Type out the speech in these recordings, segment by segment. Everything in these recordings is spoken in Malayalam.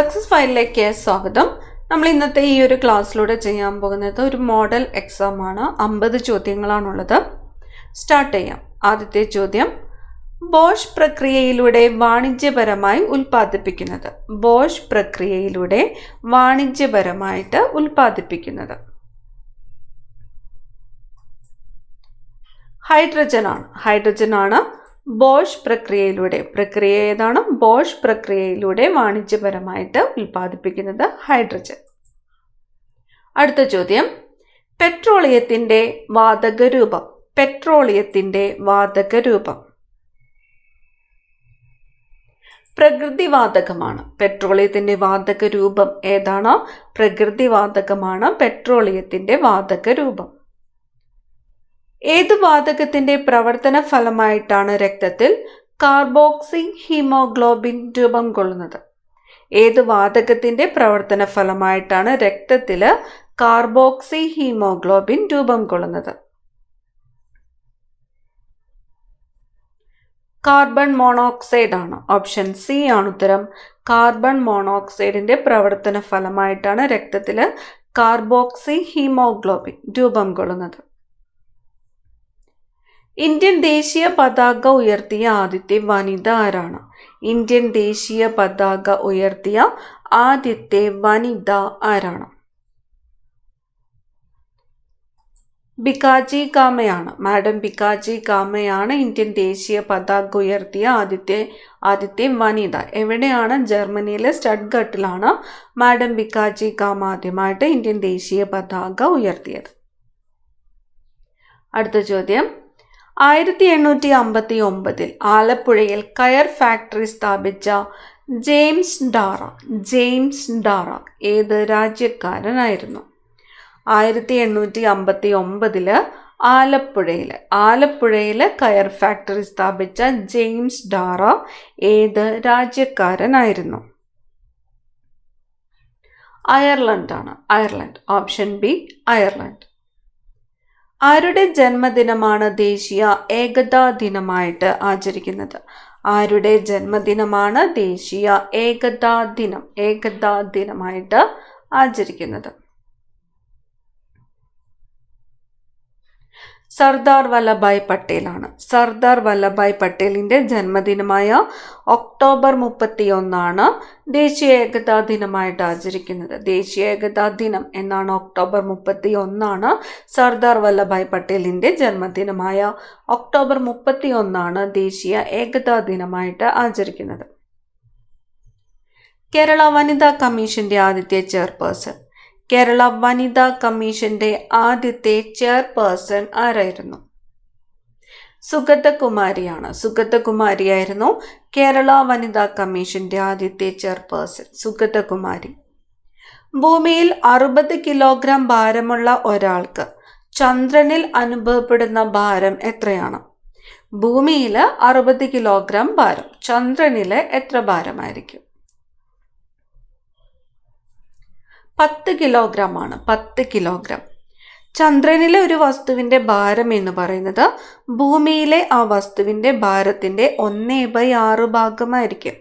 സക്സസ് ഫയലിലേക്ക് സ്വാഗതം. നമ്മൾ ഇന്നത്തെ ഈ ഒരു ക്ലാസ്സിലൂടെ ചെയ്യാൻ പോകുന്നത് ഒരു മോഡൽ എക്സാം ആണ്. അമ്പത് ചോദ്യങ്ങളാണുള്ളത്. സ്റ്റാർട്ട് ചെയ്യാം. ആദ്യത്തെ ചോദ്യം. ബോഷ് പ്രക്രിയയിലൂടെ വാണിജ്യപരമായി ഉൽപ്പാദിപ്പിക്കുന്നത്. ബോഷ് പ്രക്രിയയിലൂടെ വാണിജ്യപരമായിട്ട് ഉൽപ്പാദിപ്പിക്കുന്നത്. ഹൈഡ്രജൻ ആണ് ബോഷ് പ്രക്രിയയിലൂടെ പ്രക്രിയ ഏതാണ്? ബോഷ് പ്രക്രിയയിലൂടെ വാണിജ്യപരമായിട്ട് ഉൽപ്പാദിപ്പിക്കുന്നത് ഹൈഡ്രജൻ. അടുത്ത ചോദ്യം. പെട്രോളിയത്തിന്റെ വാതക രൂപം പെട്രോളിയത്തിന്റെ വാതക രൂപം പ്രകൃതിവാതകമാണ്. പെട്രോളിയത്തിന്റെ വാതക രൂപം ഏതാണോ? പ്രകൃതിവാതകമാണ് പെട്രോളിയത്തിന്റെ വാതക രൂപം ഏത് വാതകത്തിന്റെ പ്രവർത്തന ഫലമായിട്ടാണ് രക്തത്തിൽ കാർബോക്സി ഹീമോഗ്ലോബിൻ രൂപം കൊള്ളുന്നത്? ഏത് വാതകത്തിന്റെ പ്രവർത്തന ഫലമായിട്ടാണ് രക്തത്തിൽ കാർബോക്സി ഹീമോഗ്ലോബിൻ രൂപം കൊള്ളുന്നത്? കാർബൺ മോണോക്സൈഡ് ആണ് ഓപ്ഷൻ സി ആണ് ഉത്തരം കാർബൺ മോണോക്സൈഡിന്റെ പ്രവർത്തന ഫലമായിട്ടാണ് രക്തത്തിൽ കാർബോക്സി ഹീമോഗ്ലോബിൻ രൂപം കൊള്ളുന്നത്. ഇന്ത്യൻ ദേശീയ പതാക ഉയർത്തിയ ആദ്യത്തെ വനിത ആരാണ് ഇന്ത്യൻ ദേശീയ പതാക ഉയർത്തിയ ആദ്യത്തെ വനിത ആരാണ്? ബിക്കാജി കാമയാണ്. മാഡം ബിക്കാജി കാമയാണ് ഇന്ത്യൻ ദേശീയ പതാക ഉയർത്തിയ ആദ്യത്തെ ആദ്യത്തെ വനിത. എവിടെയാണ്? ജർമ്മനിയിലെ സ്റ്റഡ്ഗട്ടിലാണ് മാഡം ബിക്കാജി കാമ ആദ്യമായിട്ട് ഇന്ത്യൻ ദേശീയ പതാക ഉയർത്തിയത്. അടുത്ത ചോദ്യം. ആയിരത്തി എണ്ണൂറ്റി അമ്പത്തി ഒമ്പതിൽ ആലപ്പുഴയിൽ കയർ ഫാക്ടറി സ്ഥാപിച്ച ജെയിംസ് ഡാറ ജെയിംസ് ഡാറ ഏത് രാജ്യക്കാരനായിരുന്നു? ആയിരത്തി എണ്ണൂറ്റി അമ്പത്തി ഒമ്പതിൽ ആലപ്പുഴയിൽ ആലപ്പുഴയിൽ കയർ ഫാക്ടറി സ്ഥാപിച്ച ജെയിംസ് ഡാറ ഏത് രാജ്യക്കാരനായിരുന്നു? അയർലൻഡാണ്. Ireland option B Ireland. ആരുടെ ജന്മദിനമാണ് ദേശീയ ഏകതാ ദിനമായിട്ട് ആചരിക്കുന്നത്? ആരുടെ ജന്മദിനമാണ് ദേശീയ ഏകതാ ദിനം ഏകതാ ദിനമായിട്ട് ആചരിക്കുന്നത്? സർദാർ വല്ലഭായ് പട്ടേലാണ്. സർദാർ വല്ലഭായ് പട്ടേലിന്റെ ജന്മദിനമായ ഒക്ടോബർ മുപ്പത്തി ഒന്നാണ് ദേശീയ ഏകതാ ദിനമായിട്ട് ആചരിക്കുന്നത്. ദേശീയ ഏകതാ ദിനം എന്നാണ് ഒക്ടോബർ മുപ്പത്തി ഒന്നാണ് സർദാർ വല്ലഭായ് പട്ടേലിന്റെ ജന്മദിനമായ ഒക്ടോബർ മുപ്പത്തി ഒന്നാണ് ദേശീയ ഏകതാ ദിനമായിട്ട് ആചരിക്കുന്നത്. കേരള വനിതാ കമ്മീഷന്റെ ആദ്യത്തെ ചെയർപേഴ്സൺ കേരള വനിതാ കമ്മീഷന്റെ ആദ്യത്തെ ചെയർപേഴ്സൺ ആരായിരുന്നു? സുഗതകുമാരിയാണ്. സുഗതകുമാരിയായിരുന്നു കേരള വനിതാ കമ്മീഷന്റെ ആദ്യത്തെ ചെയർപേഴ്സൺ. സുഗതകുമാരി. ഭൂമിയിൽ അറുപത് കിലോഗ്രാം ഭാരമുള്ള ഒരാൾക്ക് ചന്ദ്രനിൽ അനുഭവപ്പെടുന്ന ഭാരം എത്രയാണ്? ഭൂമിയിൽ അറുപത് കിലോഗ്രാം ഭാരം. ചന്ദ്രനിൽ എത്ര ഭാരമായിരിക്കും? പത്ത് കിലോഗ്രാം ആണ് പത്ത് കിലോഗ്രാം. ചന്ദ്രനിലെ ഒരു വസ്തുവിന്റെ ഭാരം എന്ന് പറയുന്നത് ഭൂമിയിലെ ആ വസ്തുവിന്റെ ഭാരത്തിന്റെ ഒന്നേ ബൈ ആറ് ഭാഗമായിരിക്കും.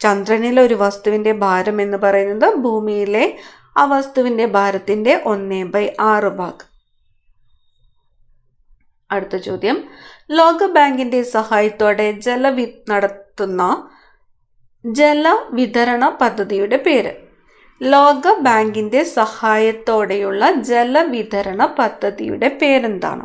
ചന്ദ്രനിലെ ഒരു വസ്തുവിന്റെ ഭാരം എന്ന് പറയുന്നത് ഭൂമിയിലെ ആ വസ്തുവിന്റെ ഭാരത്തിന്റെ ഒന്നേ ബൈ ആറ് ഭാഗം. അടുത്ത ചോദ്യം. ലോക ബാങ്കിന്റെ സഹായത്തോടെ ജലവി നടത്തുന്ന ജലവിതരണ പദ്ധതിയുടെ പേര്. ലോക ബാങ്കിന്റെ സഹായത്തോടെയുള്ള ജലവിതരണ പദ്ധതിയുടെ പേരെന്താണ്?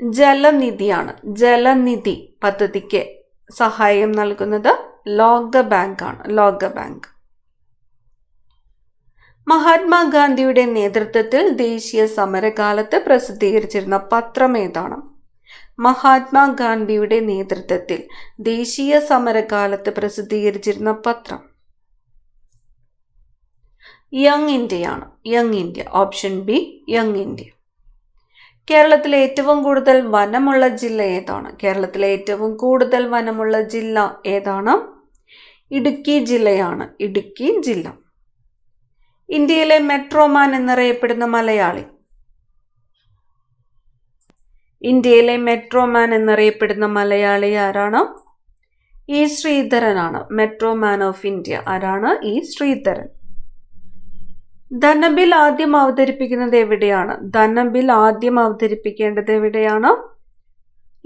ജലനിധിയാണ്. ജലനിധി പദ്ധതിക്ക് സഹായം നൽകുന്നത് ലോക ബാങ്കാണ് ലോക ബാങ്ക് മഹാത്മാഗാന്ധിയുടെ നേതൃത്വത്തിൽ ദേശീയ സമരകാലത്ത് പ്രസിദ്ധീകരിച്ചിരുന്ന പത്രം ഏതാണ്? മഹാത്മാഗാന്ധിയുടെ നേതൃത്വത്തിൽ ദേശീയ സമരകാലത്ത് പ്രസിദ്ധീകരിച്ചിരുന്ന പത്രം. യങ് ഇന്ത്യയാണ് young India option B young India കേരളത്തിലെ ഏറ്റവും കൂടുതൽ വനമുള്ള ജില്ല ഏതാണ്? കേരളത്തിലെ ഏറ്റവും കൂടുതൽ വനമുള്ള ജില്ല ഏതാണ്? ഇടുക്കി ജില്ലയാണ്. ഇടുക്കി ജില്ല. ഇന്ത്യയിലെ മെട്രോമാൻ എന്നറിയപ്പെടുന്ന മലയാളി. ഇന്ത്യയിലെ മെട്രോമാൻ എന്നറിയപ്പെടുന്ന മലയാളി ആരാണ്? E ശ്രീധരനാണ്. Metro man of India. ആരാണ്? ഇ ശ്രീധരൻ. ധനബിൽ ആദ്യം അവതരിപ്പിക്കുന്നത് എവിടെയാണ്? ധനബിൽ ആദ്യം അവതരിപ്പിക്കേണ്ടത് എവിടെയാണ്?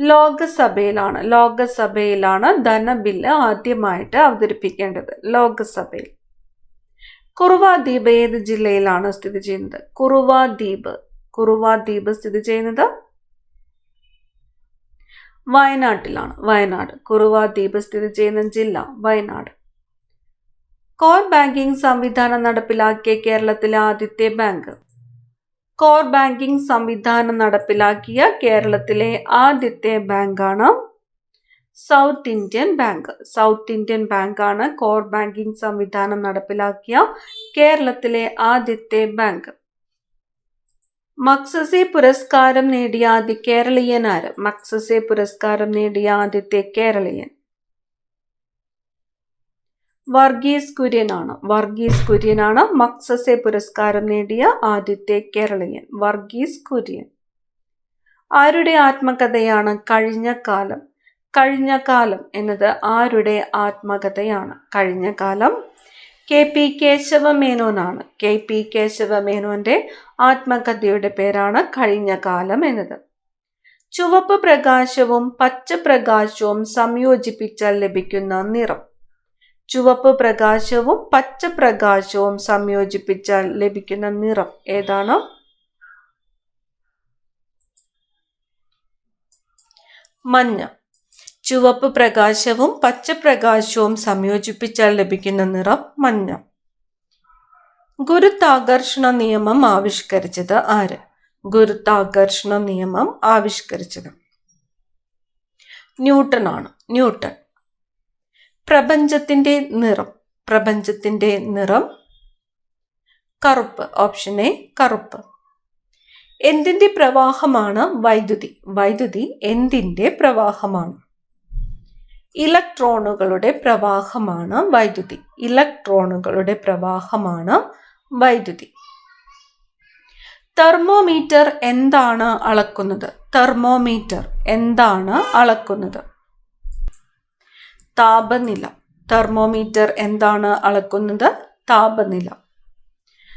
ലോകസഭയിലാണ്. ലോകസഭയിലാണ് ധനബില്ല് ആദ്യമായിട്ട് അവതരിപ്പിക്കേണ്ടത്. ലോകസഭയിൽ. കുറുവാ ദ്വീപ് ഏത് ജില്ലയിലാണ് സ്ഥിതി ചെയ്യുന്നത്? കുറുവാ ദ്വീപ് കുറുവാ ദ്വീപ് സ്ഥിതി ചെയ്യുന്നത് വയനാട്ടിലാണ്. വയനാട്. കുറുവ ദ്വീപ് സ്ഥിതി ചെയ്യുന്ന ജില്ല വയനാട്. കോർ ബാങ്കിംഗ് സംവിധാനം നടപ്പിലാക്കിയ കേരളത്തിലെ ആദ്യത്തെ ബാങ്ക്. കോർ ബാങ്കിംഗ് സംവിധാനം നടപ്പിലാക്കിയ കേരളത്തിലെ ആദ്യത്തെ ബാങ്കാണ് South Indian bank. South Indian ബാങ്കാണ് കോർ ബാങ്കിംഗ് സംവിധാനം നടപ്പിലാക്കിയ കേരളത്തിലെ ആദ്യത്തെ ബാങ്ക്. മക്സസെ പുരസ്കാരം നേടിയ ആദ്യ കേരളീയൻ ആര് മക്സസെ പുരസ്കാരം നേടിയ ആദ്യത്തെ കേരളീയൻ. വർഗീസ് കുര്യനാണ്. വർഗീസ് കുര്യനാണ് മക്സസെ പുരസ്കാരം നേടിയ ആദ്യത്തെ കേരളീയൻ. വർഗീസ് കുര്യൻ. ആരുടെ ആത്മകഥയാണ് കഴിഞ്ഞ കാലം? കഴിഞ്ഞ കാലം എന്നത് ആരുടെ ആത്മകഥയാണ്? കഴിഞ്ഞ കാലം കെ പി കേശവമേനോനാണ്. കെ പി കേശവമേനോന്റെ ആത്മകഥയുടെ പേരാണ് കഴിഞ്ഞ കാലം എന്നത്. ചുവപ്പ് പ്രകാശവും പച്ച പ്രകാശവും സംയോജിപ്പിച്ചാൽ ലഭിക്കുന്ന നിറം. ചുവപ്പ് പ്രകാശവും പച്ച പ്രകാശവും സംയോജിപ്പിച്ചാൽ ലഭിക്കുന്ന നിറം ഏതാണ്? മഞ്ഞ. ചുവപ്പ് പ്രകാശവും പച്ച പ്രകാശവും സംയോജിപ്പിച്ചാൽ ലഭിക്കുന്ന നിറം മഞ്ഞ. ഗുരുത്താകർഷണ നിയമം ആവിഷ്കരിച്ചത് ആര്? ഗുരുത്താകർഷണ നിയമം ആവിഷ്കരിച്ചത്. ന്യൂട്ടൺ ആണ്. ന്യൂട്ടൺ. പ്രപഞ്ചത്തിന്റെ നിറം. പ്രപഞ്ചത്തിന്റെ നിറം കറുപ്പ്. ഓപ്ഷൻ എ കറുപ്പ്. എന്തിന്റെ പ്രവാഹമാണ് വൈദ്യുതി? വൈദ്യുതി എന്തിന്റെ പ്രവാഹമാണ്? ഇലക്ട്രോണുകളുടെ പ്രവാഹമാണ് വൈദ്യുതി. ഇലക്ട്രോണുകളുടെ പ്രവാഹമാണ് വൈദ്യുതി. തെർമോമീറ്റർ എന്താണ് അളക്കുന്നത്? തെർമോമീറ്റർ എന്താണ് അളക്കുന്നത്? താപനില. തെർമോമീറ്റർ എന്താണ് അളക്കുന്നത്? താപനില.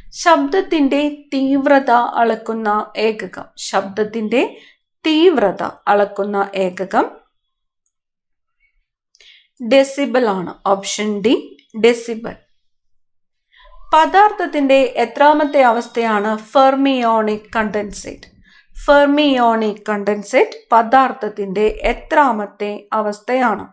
ശബ്ദത്തിന്റെ തീവ്രത അളക്കുന്ന ഏകകം. ശബ്ദത്തിന്റെ തീവ്രത അളക്കുന്ന ഏകകം ഡെസിബൽ ആണ്. ഓപ്ഷൻ ഡി ഡെസിബൽ പദാർത്ഥത്തിന്റെ എത്രാമത്തെ അവസ്ഥയാണ് ഫെർമിയോണിക് കണ്ടൻസേറ്റ് ഫെർമിയോണിക് കണ്ടൻസേറ്റ് പദാർത്ഥത്തിന്റെ എത്രാമത്തെ അവസ്ഥയാണ്?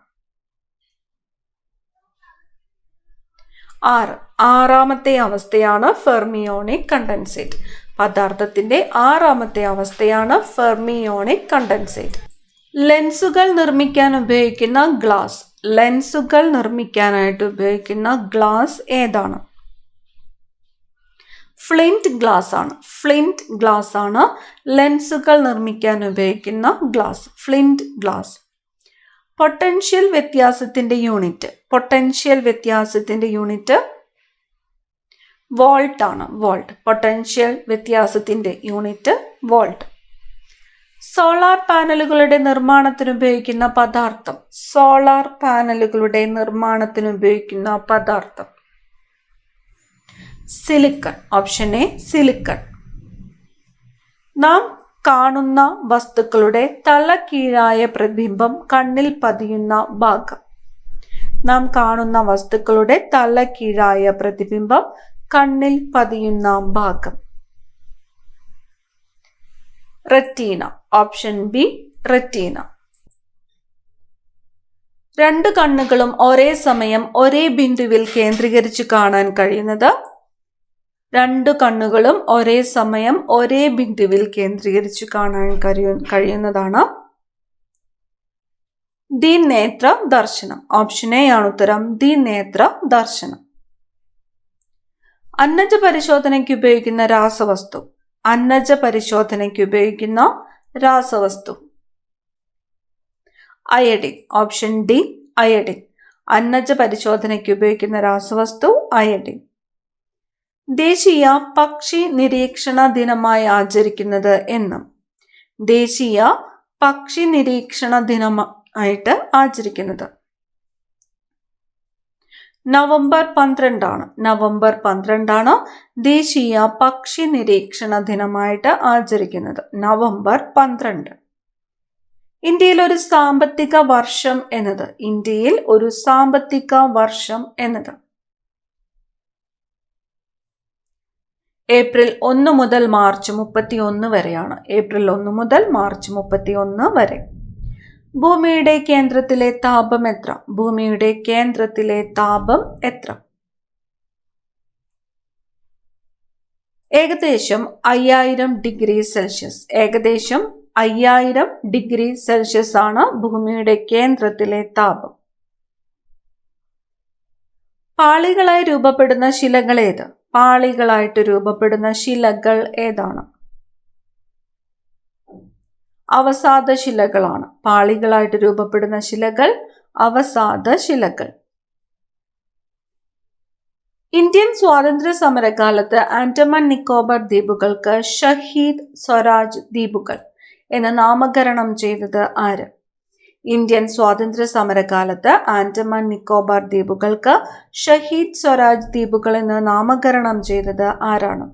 ആറ്. ആറാമത്തെ അവസ്ഥയാണ് ഫെർമിയോണിക് കണ്ടൻസേറ്റ് പദാർത്ഥത്തിന്റെ ആറാമത്തെ അവസ്ഥയാണ് ഫെർമിയോണിക് കണ്ടൻസേറ്റ് ലെൻസുകൾ നിർമ്മിക്കാൻ ഉപയോഗിക്കുന്ന ഗ്ലാസ് ലെൻസുകൾ നിർമ്മിക്കാനായിട്ട് ഉപയോഗിക്കുന്ന ഗ്ലാസ് ഏതാണ്? ഫ്ലിന്റ് ഗ്ലാസ് ആണ്. ഫ്ലിന്റ് ഗ്ലാസ് ആണ് ലെൻസുകൾ നിർമ്മിക്കാൻ ഉപയോഗിക്കുന്ന ഗ്ലാസ്. Flint glass. പൊട്ടൻഷ്യൽ വ്യത്യാസത്തിന്റെ യൂണിറ്റ്. പൊട്ടൻഷ്യൽ വ്യത്യാസത്തിന്റെ യൂണിറ്റ് വോൾട്ട് ആണ്. വോൾട്ട്. പൊട്ടൻഷ്യൽ വ്യത്യാസത്തിന്റെ യൂണിറ്റ് വോൾട്ട്. സോളാർ പാനലുകളുടെ നിർമ്മാണത്തിന് ഉപയോഗിക്കുന്ന പദാർത്ഥം. സോളാർ പാനലുകളുടെ നിർമ്മാണത്തിന് ഉപയോഗിക്കുന്ന പദാർത്ഥം. സിലിക്കൺ. Option A silicon. നാം കാണുന്ന വസ്തുക്കളുടെ തലകീഴായ പ്രതിബിംബം കണ്ണിൽ പതിയുന്ന ഭാഗം. നാം കാണുന്ന വസ്തുക്കളുടെ തലകീഴായ പ്രതിബിംബം കണ്ണിൽ പതിയുന്ന ഭാഗം. റെറ്റീന. Option B retina. രണ്ട് കണ്ണുകളും ഒരേ സമയം ഒരേ ബിന്ദുവിൽ കേന്ദ്രീകരിച്ച് കാണാൻ കഴിയുന്നത്? രണ്ട് കണ്ണുകളും ഒരേ സമയം ഒരേ ബിന്ദുവിൽ കേന്ദ്രീകരിച്ച് കാണാൻ കഴിയ കഴിയുന്നതാണ്. ദി നേത്ര ദർശനം. ഓപ്ഷൻ എ ആണ് ഉത്തരം. ദി നേത്ര ദർശനം. അന്നജ പരിശോധനയ്ക്ക് ഉപയോഗിക്കുന്ന രാസവസ്തു. അന്നജ പരിശോധനയ്ക്ക് ഉപയോഗിക്കുന്ന രാസവസ്തു. Iodine option D iodine. അന്നജ പരിശോധനയ്ക്ക് ഉപയോഗിക്കുന്ന രാസവസ്തു അയഡിൻ. ദേശീയ പക്ഷി നിരീക്ഷണ ദിനമായി ആചരിക്കുന്നത് എന്നും. ദേശീയ പക്ഷി നിരീക്ഷണ ദിനമായിട്ട് ആചരിക്കുന്നത്. നവംബർ പന്ത്രണ്ടാണ്. നവംബർ പന്ത്രണ്ടാണ് ദേശീയ പക്ഷി നിരീക്ഷണ ദിനമായിട്ട് ആചരിക്കുന്നത്. നവംബർ പന്ത്രണ്ട്. ഇന്ത്യയിൽ ഒരു സാമ്പത്തിക വർഷം എന്നത്. ഇന്ത്യയിൽ ഒരു സാമ്പത്തിക വർഷം എന്നത്. ഏപ്രിൽ ഒന്ന് മുതൽ മാർച്ച് മുപ്പത്തി ഒന്ന് വരെയാണ്. ഏപ്രിൽ ഒന്ന് മുതൽ മാർച്ച് മുപ്പത്തി ഒന്ന് വരെ. ഭൂമിയുടെ കേന്ദ്രത്തിലെ താപം എത്ര? ഭൂമിയുടെ കേന്ദ്രത്തിലെ താപം എത്ര? ഏകദേശം അയ്യായിരം ഡിഗ്രി സെൽഷ്യസ്. ഏകദേശം അയ്യായിരം ഡിഗ്രി സെൽഷ്യസ് ആണ് ഭൂമിയുടെ കേന്ദ്രത്തിലെ താപം. പാളികളായി രൂപപ്പെടുന്ന ശിലകൾ ഏത്? പാളികളായിട്ട് രൂപപ്പെടുന്ന ശിലകൾ ഏതാണ്? അവസാദ ശിലകളാണ് പാളികളായിട്ട് രൂപപ്പെടുന്ന ശിലകൾ അവസാദ ശിലകൾ ഇന്ത്യൻ സ്വാതന്ത്ര്യ സമരകാലത്ത് ആൻഡമാൻ നിക്കോബാർ ദ്വീപുകൾക്ക് ഷഹീദ് സ്വരാജ് ദ്വീപുകൾ എന്ന് നാമകരണം ചെയ്തത് ആര്? ഇന്ത്യൻ സ്വാതന്ത്ര്യ സമരകാലത്ത് ആൻഡമാൻ നിക്കോബാർ ദ്വീപുകൾക്ക് ഷഹീദ് സ്വരാജ് ദ്വീപുകൾ എന്ന് നാമകരണം ചെയ്തത് ആരാണ്?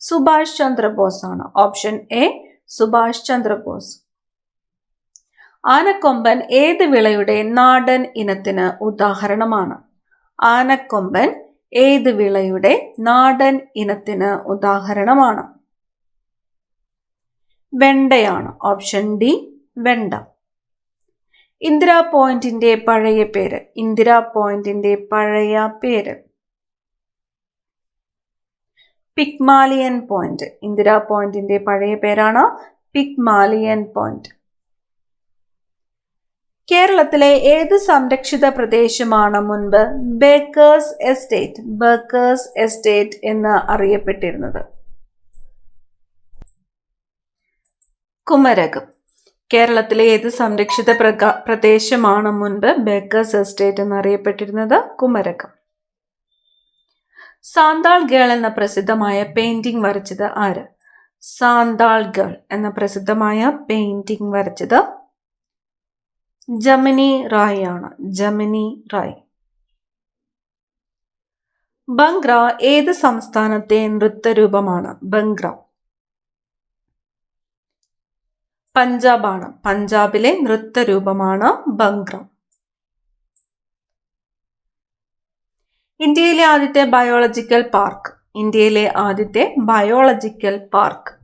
സുഭാഷ് ചന്ദ്രബോസ് ആണ് ഓപ്ഷൻ എ സുഭാഷ് ചന്ദ്രബോസ്. ആനക്കൊമ്പൻ ഏത് വിളയുടെ നാടൻ ഇനത്തിന് ഉദാഹരണമാണ്? ആനക്കൊമ്പൻ ഏത് വിളയുടെ നാടൻ ഇനത്തിന് ഉദാഹരണമാണ്? വെണ്ടയാണ്. ഓപ്ഷൻ ഡി വെണ്ട. ഇന്ദിരാ പോയിന്റിന്റെ പഴയ പേര്. ഇന്ദിരാ പോയിന്റിന്റെ പഴയ പേര്. പിക്മാലിയൻ പോയിന്റ് ഇന്ദിരാ പോയിന്റിന്റെ പഴയ പേരാണ് പിക്മാലിയൻ പോയിന്റ് കേരളത്തിലെ ഏത് സംരക്ഷിത പ്രദേശമാണ് മുൻപ് ബേക്കേഴ്സ് എസ്റ്റേറ്റ് ബേക്കേഴ്സ് എസ്റ്റേറ്റ് എന്ന് അറിയപ്പെട്ടിരുന്നത്. കുമരകം. കേരളത്തിലെ ഏത് സംരക്ഷിത പ്രദേശമാണ് മുൻപ് ബേക്കേഴ്സ് എസ്റ്റേറ്റ് എന്ന് അറിയപ്പെട്ടിരുന്നത്? കുമരകം. സാന്താൾ ഗേൾ എന്ന പ്രസിദ്ധമായ പെയിന്റിംഗ് വരച്ചത് ആര്? സാന്താൾ ഗേൾ എന്ന പ്രസിദ്ധമായ പെയിന്റിംഗ് വരച്ചത് ജമിനി റായ് ആണ്. ജമിനി റായ്. ബംഗ്ര ഏത് സംസ്ഥാനത്തെ നൃത്തരൂപമാണ്? ബംഗ്ര. പഞ്ചാബാണ്. പഞ്ചാബിലെ നൃത്തരൂപമാണ് ബംഗ്ര. ഇന്ത്യയിലെ ആദ്യത്തെ ബയോളജിക്കൽ പാർക്ക് ഇന്ത്യയിലെ ആദ്യത്തെ biological park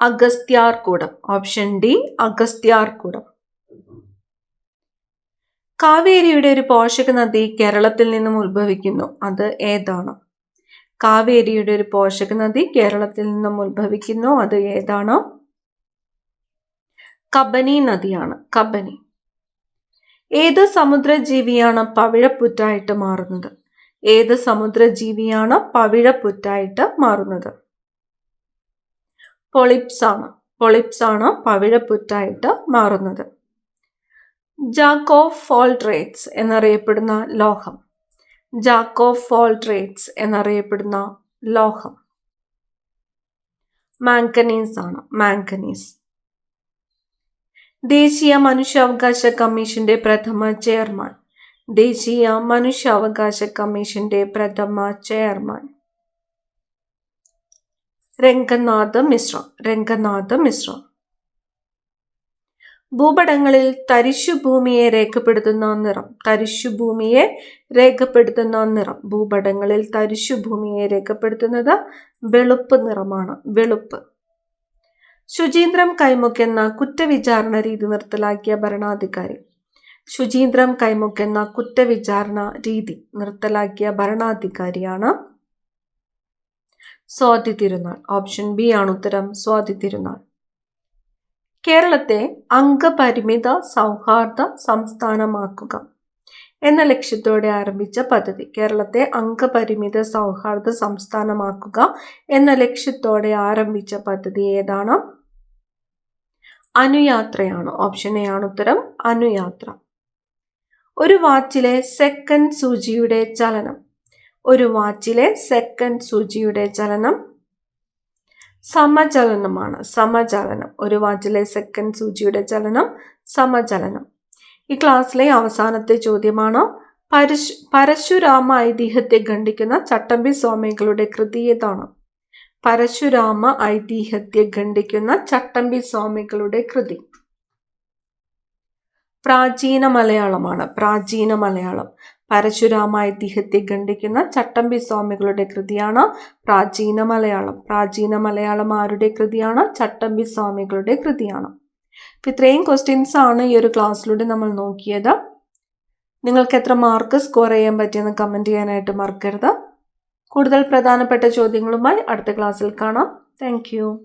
Agasthyarkoodam. Option D Agasthyarkoodam. കാവേരിയുടെ ഒരു പോഷക നദി കേരളത്തിൽ നിന്നും ഉത്ഭവിക്കുന്നു. അത് ഏതാണ്? കാവേരിയുടെ ഒരു പോഷക നദി കേരളത്തിൽ നിന്നും ഉത്ഭവിക്കുന്നു. അത് ഏതാണ്? കബനി നദിയാണ്. കബനി. ഏത് സമുദ്രജീവിയാണ് പവിഴപ്പുറ്റായിട്ട് മാറുന്നത്? ഏത് സമുദ്രജീവിയാണ് പവിഴപ്പുറ്റായിട്ട് മാറുന്നത്? പൊളിപ്സ് ആണ് പൊളിപ്സ് ആണ് പവിഴപ്പുറ്റായിട്ട് മാറുന്നത്. ജാക്കോ ഫോൾട്രേറ്റ്സ് എന്നറിയപ്പെടുന്ന ലോഹം. ജാക്കോ ഫോൾട്രേറ്റ്സ് എന്നറിയപ്പെടുന്ന ലോഹം. മാങ്കനീസ് ആണ് മാങ്കനീസ് ദേശീയ മനുഷ്യാവകാശ കമ്മീഷന്റെ പ്രഥമ ചെയർമാൻ. ദേശീയ മനുഷ്യാവകാശ കമ്മീഷന്റെ പ്രഥമ ചെയർമാൻ. രംഗനാഥ് മിശ്ര രംഗനാഥ് മിശ്ര. ഭൂപടങ്ങളിൽ തരിശുഭൂമിയെ രേഖപ്പെടുത്തുന്ന നിറം തരിശുഭൂമിയെ രേഖപ്പെടുത്തുന്ന നിറം. ഭൂപടങ്ങളിൽ തരിശുഭൂമിയെ രേഖപ്പെടുത്തുന്നത് വെളുപ്പ് നിറമാണ് വെളുപ്പ്. ശുചീന്ദ്രം കൈമുക്കെന്ന കുറ്റവിചാരണ രീതി നിർത്തലാക്കിയ ഭരണാധികാരി. ശുചീന്ദ്രം കൈമുക്കെന്ന കുറ്റവിചാരണ രീതി നിർത്തലാക്കിയ ഭരണാധികാരിയാണ് സ്വാതി തിരുനാൾ. ഓപ്ഷൻ ബി ആണ് ഉത്തരം സ്വാതി തിരുനാൾ. കേരളത്തെ അംഗപരിമിത സൗഹാർദ്ദ സംസ്ഥാനമാക്കുക എന്ന ലക്ഷ്യത്തോടെ ആരംഭിച്ച പദ്ധതി കേരളത്തെ അംഗപരിമിത സൗഹാർദ്ദ സംസ്ഥാനമാക്കുക എന്ന ലക്ഷ്യത്തോടെ ആരംഭിച്ച പദ്ധതി ഏതാണ്? അനുയാത്രയാണ്. ഓപ്ഷൻ എ ആണ് ഉത്തരം അനുയാത്ര. ഒരു വാച്ചിലെ സെക്കൻഡ് സൂചിയുടെ ചലനം. ഒരു വാച്ചിലെ സെക്കൻഡ് സൂചിയുടെ ചലനം സമചലനമാണ്. സമചലനം. ഒരു വാച്ചിലെ സെക്കൻഡ് സൂചിയുടെ ചലനം സമചലനം. ഈ ക്ലാസ്സിലെ അവസാനത്തെ ചോദ്യമാണ്. പരശു പരശുരാമ ഐതിഹ്യത്തെ ഖണ്ഡിക്കുന്ന ചട്ടമ്പി സ്വാമികളുടെ കൃതി ഏതാണ്? പരശുരാമ ഐതിഹ്യത്തെ ഖണ്ഡിക്കുന്ന ചട്ടമ്പി സ്വാമികളുടെ കൃതി. പ്രാചീന മലയാളമാണ് പ്രാചീന മലയാളം. പരശുരാമ ഐതിഹ്യത്തെ ഖണ്ഡിക്കുന്ന ചട്ടമ്പി സ്വാമികളുടെ കൃതിയാണ് പ്രാചീന മലയാളം. പ്രാചീന മലയാളം ആരുടെ കൃതിയാണ്? ചട്ടമ്പി സ്വാമികളുടെ കൃതിയാണ്. അപ്പം ഇത്രയും ക്വസ്റ്റ്യൻസ് ആണ് ഈ ഒരു ക്ലാസ്സിലൂടെ നമ്മൾ നോക്കിയത്. നിങ്ങൾക്ക് എത്ര മാർക്ക് സ്കോർ ചെയ്യാൻ പറ്റിയെന്ന് കമന്റ് ചെയ്യാനായിട്ട് മറക്കരുത്. കൂടുതൽ പ്രധാനപ്പെട്ട ചോദ്യങ്ങളുമായി അടുത്ത ക്ലാസ്സിൽ കാണാം. താങ്ക്